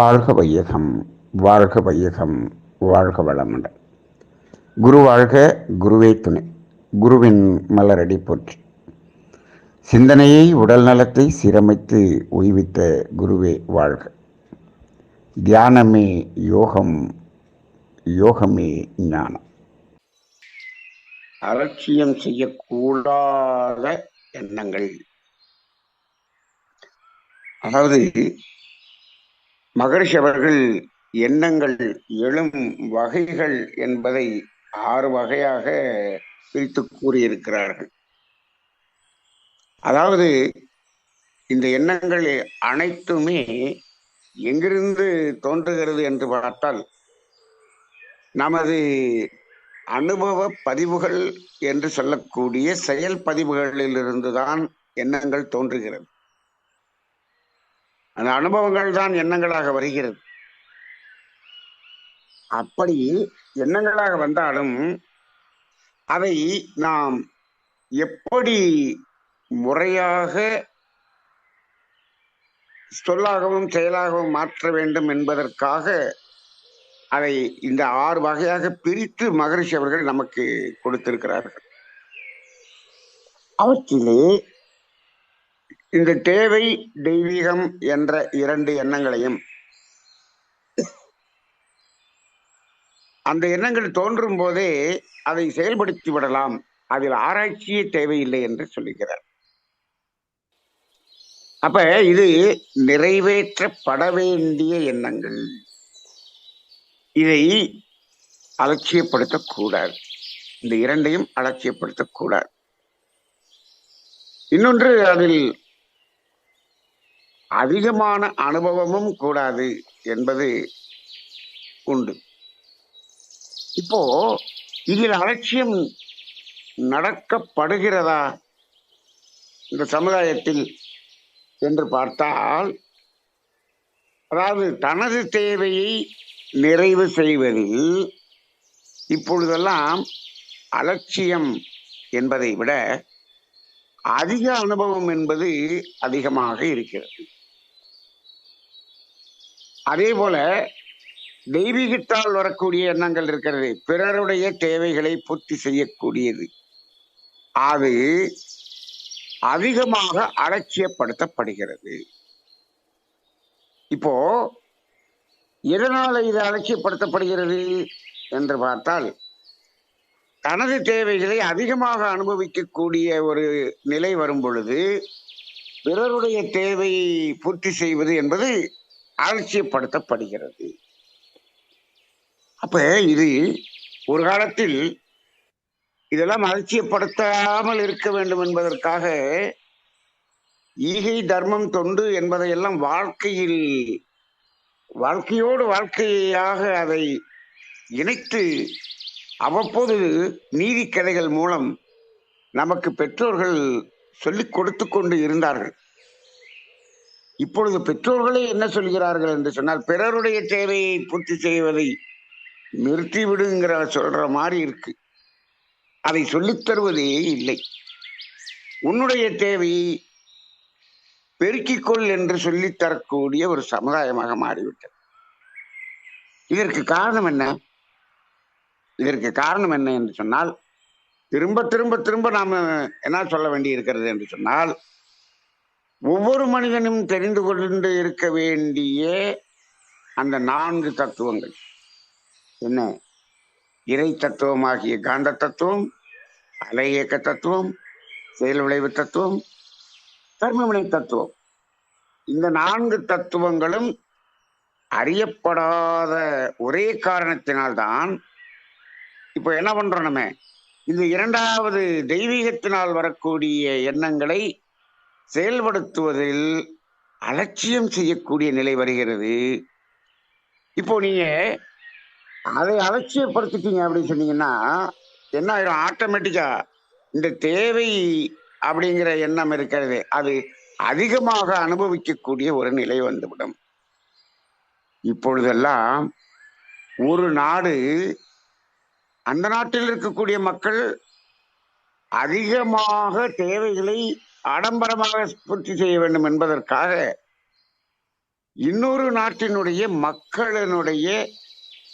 வாழ்க வையகம் வாழ்க வையகம் வாழ்க வளமுடன். குரு வாழ்க குருவே துணை. குருவின் மலரடி போற்றி. சிந்தனையை உடல் நலத்தை சீரமைத்து உய்வித்த குருவே வாழ்க. தியானமே யோகம் யோகமே ஞானம். அலட்சியம் செய்யக்கூடாத எண்ணங்கள். அதாவது மகரிஷி அவர்கள் எண்ணங்கள் எழும் வகைகள் என்பதை ஆறு வகையாக பிரித்து கூறியிருக்கிறார்கள். அதாவது இந்த எண்ணங்கள் அனைத்துமே எங்கிருந்து தோன்றுகிறது என்று பார்த்தால் நமது அனுபவ பதிவுகள் என்று சொல்லக்கூடிய செயல் பதிவுகளிலிருந்து தான் எண்ணங்கள் தோன்றுகிறது. அந்த அனுபவங்கள் தான் எண்ணங்களாக வருகிறது. அப்படி எண்ணங்களாக வந்தாலும் அதை நாம் எப்படி முறையாக சொல்லாகவும் செயலாகவும் மாற்ற வேண்டும் என்பதற்காக அதை இந்த ஆறு வகையாக பிரித்து மகரிஷி அவர்கள் நமக்கு கொடுத்திருக்கிறார்கள். அவற்றிலே இந்த தேவை தெய்வீகம் என்ற இரண்டு எண்ணங்களையும். அந்த எண்ணங்கள் தோன்றும் போதே அதை செயல்படுத்தி விடலாம். அதில் ஆராய்ச்சியே தேவையில்லை என்று சொல்லுகிறார். அப்ப இது நிறைவேற்றப்பட வேண்டிய எண்ணங்கள். இதை அலட்சியப்படுத்தக்கூடாது. இந்த இரண்டையும் அலட்சியப்படுத்தக்கூடாது. இன்னொன்று அதில் அதிகமான அனுபவமும் கூடாது என்பது உண்டு. இப்போ இதில் அலட்சியம் நடக்கப்படுகிறதா இந்த சமுதாயத்தில் என்று பார்த்தால் அதாவது தனது தேவையை நிறைவு செய்வதில் இப்பொழுதெல்லாம் அலட்சியம் என்பதை விட அதிக அனுபவம் என்பது அதிகமாக இருக்கிறது. அதே போல தெய்வீகத்தால் வரக்கூடிய எண்ணங்கள் இருக்கிறது. பிறருடைய தேவைகளை பூர்த்தி செய்யக்கூடியது. அது அதிகமாக அலட்சியப்படுத்தப்படுகிறது. இப்போ எதனால இது அலட்சியப்படுத்தப்படுகிறது என்று பார்த்தால் தனது தேவைகளை அதிகமாக அனுபவிக்கக்கூடிய ஒரு நிலை வரும் பொழுது பிறருடைய தேவையை பூர்த்தி செய்வது என்பது அலட்சியப்படுத்தப்படுகிறது அப்ப இது ஒரு காலத்தில் இதெல்லாம் அலட்சியப்படுத்தாமல் இருக்க வேண்டும் என்பதற்காக ஈகை தர்மம் தொண்டு என்பதையெல்லாம் வாழ்க்கையில் வாழ்க்கையோடு வாழ்க்கையாக அதை இணைத்து அவ்வப்போது நீதி கதைகள் மூலம் நமக்கு பெற்றோர்கள் சொல்லிக் கொடுத்து கொண்டு இருந்தார்கள். இப்பொழுது பெற்றோர்களே என்ன சொல்கிறார்கள் என்று சொன்னால் பிறருடைய தேவையை பூர்த்தி செய்வதை நிறுத்தி விடுங்கிற சொல்ற மாதிரி இருக்கு. அதை சொல்லித்தருவதே இல்லை. உன்னுடைய தேவையை பெருக்கிக்கொள் என்று சொல்லி தரக்கூடிய ஒரு சமுதாயமாக மாறிவிட்டது. இதற்கு காரணம் என்ன? இதற்கு காரணம் என்ன என்று சொன்னால் திரும்ப திரும்ப திரும்ப நாம என்ன சொல்ல வேண்டி இருக்கிறது என்று சொன்னால் ஒவ்வொரு மனிதனும் தெரிந்து கொண்டு இருக்க வேண்டிய அந்த நான்கு தத்துவங்கள். என்ன? இறை தத்துவமாகிய காந்த தத்துவம் அலை இயக்க தத்துவம் செயல் விளைவு தத்துவம் கர்மவினை தத்துவம். இந்த நான்கு தத்துவங்களும் அறியப்படாத ஒரே காரணத்தினால்தான் இப்போ என்ன பண்றோம் நம்ம? இந்த இரண்டாவது தெய்வீகத்தினால் வரக்கூடிய எண்ணங்களை செயல்படுத்துவதில் அலட்சியம் செய்யக்கூடிய நிலை வருகிறது. இப்போ நீங்க அதை அலட்சியப்படுத்திட்டீங்க அப்படின்னு சொன்னீங்கன்னா என்ன ஆயிரும்? ஆட்டோமேட்டிக்கா இந்த தேவை அப்படிங்கிற எண்ணம் இருக்கிறது. அது அதிகமாக அனுபவிக்கக்கூடிய ஒரு நிலை வந்துவிடும். இப்பொழுதெல்லாம் ஒரு நாடு அந்த நாட்டில் இருக்கக்கூடிய மக்கள் அதிகமாக தேவைகளை ஆடம்பரமாக பூர்த்தி செய்ய வேண்டும் என்பதற்காக இன்னொரு நாட்டினுடைய மக்களினுடைய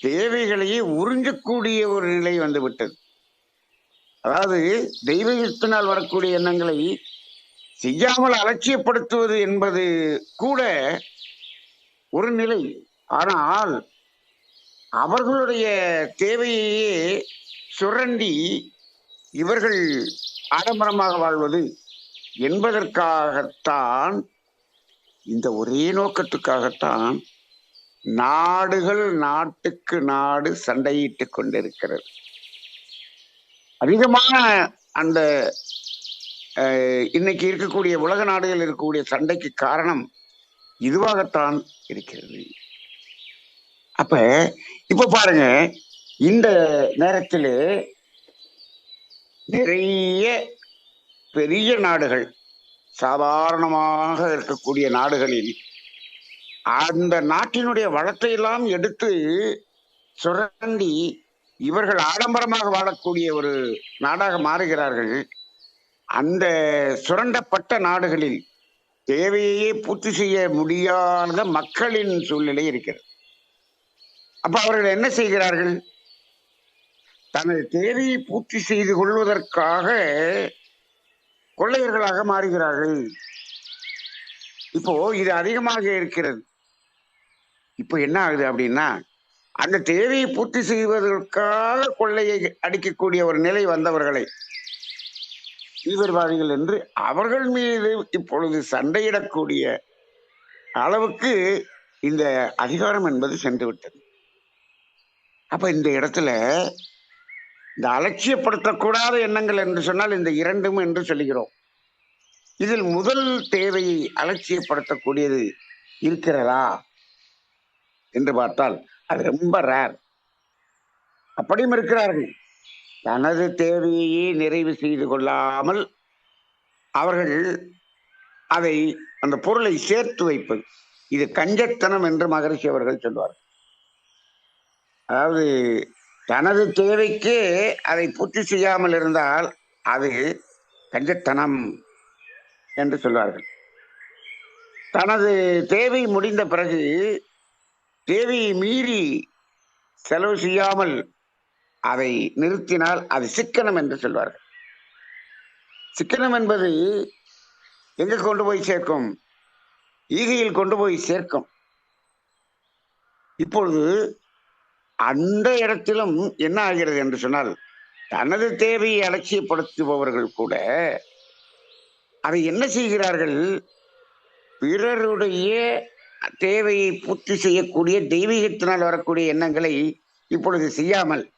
தேவைகளையே உறிஞ்சக்கூடிய ஒரு நிலை வந்துவிட்டது. அதாவது தெய்வீகத்தினால் வரக்கூடிய எண்ணங்களை செய்யாமல் அலட்சியப்படுத்துவது என்பது கூட ஒரு நிலை. ஆனால் அவர்களுடைய தேவையையே சுரண்டி இவர்கள் ஆடம்பரமாக வாழ்வது என்பதற்காகத்தான் இந்த ஒரே நோக்கத்துக்காகத்தான் நாடுகள் நாட்டுக்கு நாடு சண்டையிட்டுக் கொண்டிருக்கிறது. அதிகமான அந்த அஹ், இன்னைக்கு இருக்கக்கூடிய உலக நாடுகள் இருக்கக்கூடிய சண்டைக்கு காரணம் இதுவாகத்தான் இருக்கிறது. அப்ப இப்ப பாருங்க இந்த நேரத்திலே நிறைய பெரிய நாடுகள் சாதாரணமாக இருக்கக்கூடிய நாடுகளில் அந்த நாட்டினுடைய வளத்தை எல்லாம் எடுத்து சுரண்டி இவர்கள் ஆடம்பரமாக வாழக்கூடிய ஒரு நாடாக மாறுகிறார்கள். அந்த சுரண்டப்பட்ட நாடுகளில் தேவையே பூர்த்தி செய்ய முடியாத மக்களின் சூழ்நிலை இருக்கிறது. அப்ப அவர்கள் என்ன செய்கிறார்கள்? தனது தேவையை பூர்த்தி செய்து கொள்வதற்காக கொள்ளையர்களாக மாறுகிறார்கள். இப்போ இது அதிகமாக இருக்கிறது. இப்போ என்ன ஆகுது அப்படின்னா அந்த தேவையை பூர்த்தி செய்வதற்காக கொள்ளையை அடிக்கக்கூடிய ஒரு நிலை வந்தவர்களை தீவிரவாதிகள் என்று அவர்கள் மீது இப்பொழுது சண்டையிடக்கூடிய அளவுக்கு இந்த அதிகாரம் என்பது சென்று விட்டது அப்ப இந்த இடத்துல இந்த அலட்சியப்படுத்தக்கூடாத எண்ணங்கள் என்று சொன்னால் இந்த இரண்டும் என்று சொல்லுகிறோம். இதில் முதல் தேவையை அலட்சியப்படுத்தக்கூடியது இருக்கிறதா என்று பார்த்தால் அது ரொம்ப ரேர் அப்படியும் இருக்கிறார்கள். தனது தேவையையே நிறைவு செய்து கொள்ளாமல் அவர்கள் அதை அந்த பொருளை சேர்த்து வைப்பது. இது கஞ்சத்தனம் என்று மகரிஷி அவர்கள் சொல்வார்கள். அதாவது தனது தேவைக்கு அதை பூர்த்தி செய்யாமல் இருந்தால் அது கஞ்சத்தனம் என்று சொல்வார்கள். தனது தேவை முடிந்த பிறகு தேவையை மீறி செலவு செய்யாமல் அதை நிறுத்தினால் அது சிக்கனம் என்று சொல்வார்கள். சிக்கனம் என்பது எங்கே கொண்டு போய் சேர்க்கும்? ஈகையில் கொண்டு போய் சேர்க்கும். இப்பொழுது அந்த இடத்திலும் என்ன ஆகிறது என்று சொன்னால் தனது தேவையை அலட்சியப்படுத்துபவர்கள் கூட அதை என்ன செய்கிறார்கள்? பிறருடைய தேவையை பூர்த்தி செய்யக்கூடிய தெய்வீகத்தினால் வரக்கூடிய எண்ணங்களை இப்பொழுது செய்யாமல்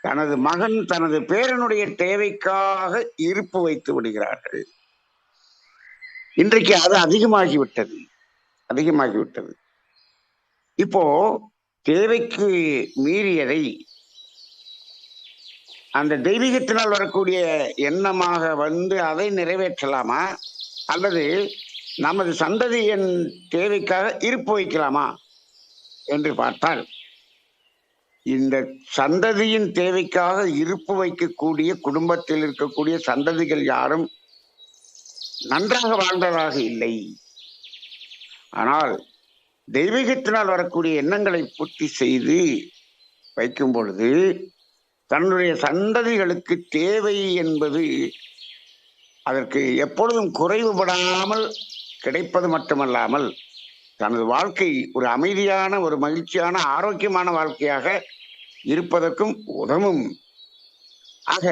தனது மகன் தனது பேரனுடைய தேவைக்காக இருப்பு வைத்து விடுகிறார்கள். இன்றைக்கு அது அதிகமாகிவிட்டது. அதிகமாகிவிட்டது. இப்போ தேவைக்கு மீறியதை அந்த தெய்வீகத்தினால் வரக்கூடிய எண்ணமாக வந்து அதை நிறைவேற்றலாமா? அல்லது நமது சந்ததியின் தேவைக்காக இருப்பு வைக்கலாமா? என்று பார்த்தால் இந்த சந்ததியின் தேவைக்காக இருப்பு வைக்கக்கூடிய குடும்பத்தில் இருக்கக்கூடிய சந்ததிகள் யாரும் நன்றாக வாழ்ந்ததாக இல்லை. ஆனால் தெய்வீகத்தினால் வரக்கூடிய எண்ணங்களை பூர்த்தி செய்து வைக்கும் பொழுது தன்னுடைய சந்ததிகளுக்கு தேவை என்பது அதற்கு எப்பொழுதும் குறைவுபடாமல் கிடைப்பது மட்டுமல்லாமல் தனது வாழ்க்கை ஒரு அமைதியான ஒரு மகிழ்ச்சியான ஆரோக்கியமான வாழ்க்கையாக இருப்பதற்கும் உதவும். ஆக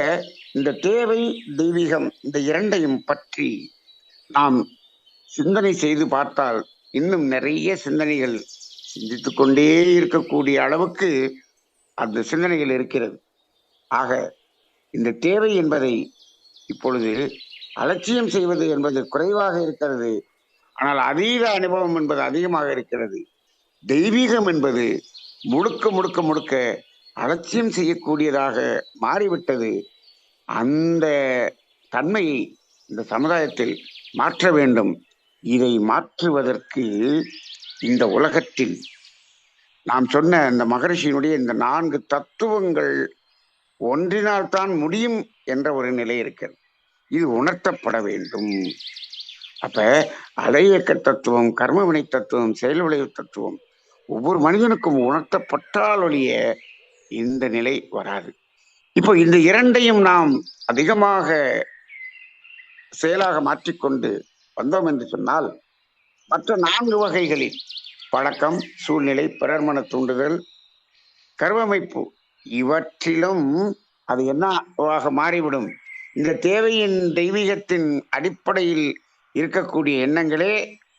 இந்த தேவை தெய்வீகம் இந்த இரண்டையும் பற்றி நாம் சிந்தனை செய்து பார்த்தால் இன்னும் நிறைய சிந்தனைகள் சிந்தித்து கொண்டே இருக்கக்கூடிய அளவுக்கு அந்த சிந்தனைகள் இருக்கிறது. ஆக இந்த தேவை என்பதை இப்பொழுது அலட்சியம் செய்வது என்பது குறைவாக இருக்கிறது. ஆனால் அதீத அனுபவம் என்பது அதிகமாக இருக்கிறது. தெய்வீகம் என்பது முழுக்க முழுக்க முழுக்க அலட்சியம் செய்யக்கூடியதாக மாறிவிட்டது. அந்த தன்மையை இந்த சமுதாயத்தில் மாற்ற வேண்டும். இதை மாற்றுவதற்கு இந்த உலகத்தில் நாம் சொன்ன இந்த மகரிஷியினுடைய இந்த நான்கு தத்துவங்கள் ஒன்றினால் தான் முடியும் என்ற ஒரு நிலை இருக்கிறது. இது உணர்த்தப்பட வேண்டும். அப்ப அலையக்க தத்துவம் கர்மவினை தத்துவம் செயல் விளைவு தத்துவம் ஒவ்வொரு மனிதனுக்கும் உணர்த்தப்பட்டால் ஒழிய இந்த நிலை வராது. இப்போ இந்த இரண்டையும் நாம் அதிகமாக செயலாக மாற்றிக்கொண்டு வந்தோம் என்று சொன்னால் மற்ற நான்கு வகைகளில் பழக்கம் சூழ்நிலை பிறர் மன தூண்டுதல் கருவமைப்பு இவற்றிலும் அது என்னவாக மாறிவிடும்? இந்த தேவையின் தெய்வீகத்தின் அடிப்படையில் இருக்கக்கூடிய எண்ணங்களே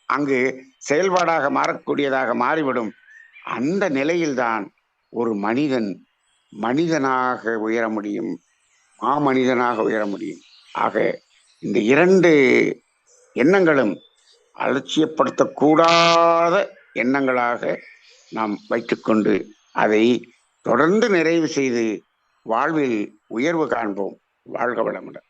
அங்கு செயல்பாடாக மாறக்கூடியதாக மாறிவிடும். அந்த நிலையில்தான் ஒரு மனிதன் மனிதனாக உயர முடியும் மாமனிதனாக உயர முடியும். ஆக இந்த இரண்டு எண்ணங்களும் அலட்சியப்படுத்தக்கூடாத எண்ணங்களாக நாம் வைத்துக்கொண்டு அதை தொடர்ந்து நிறைவு செய்து வாழ்வில் உயர்வு காண்போம். வாழ்க வளமுடன்.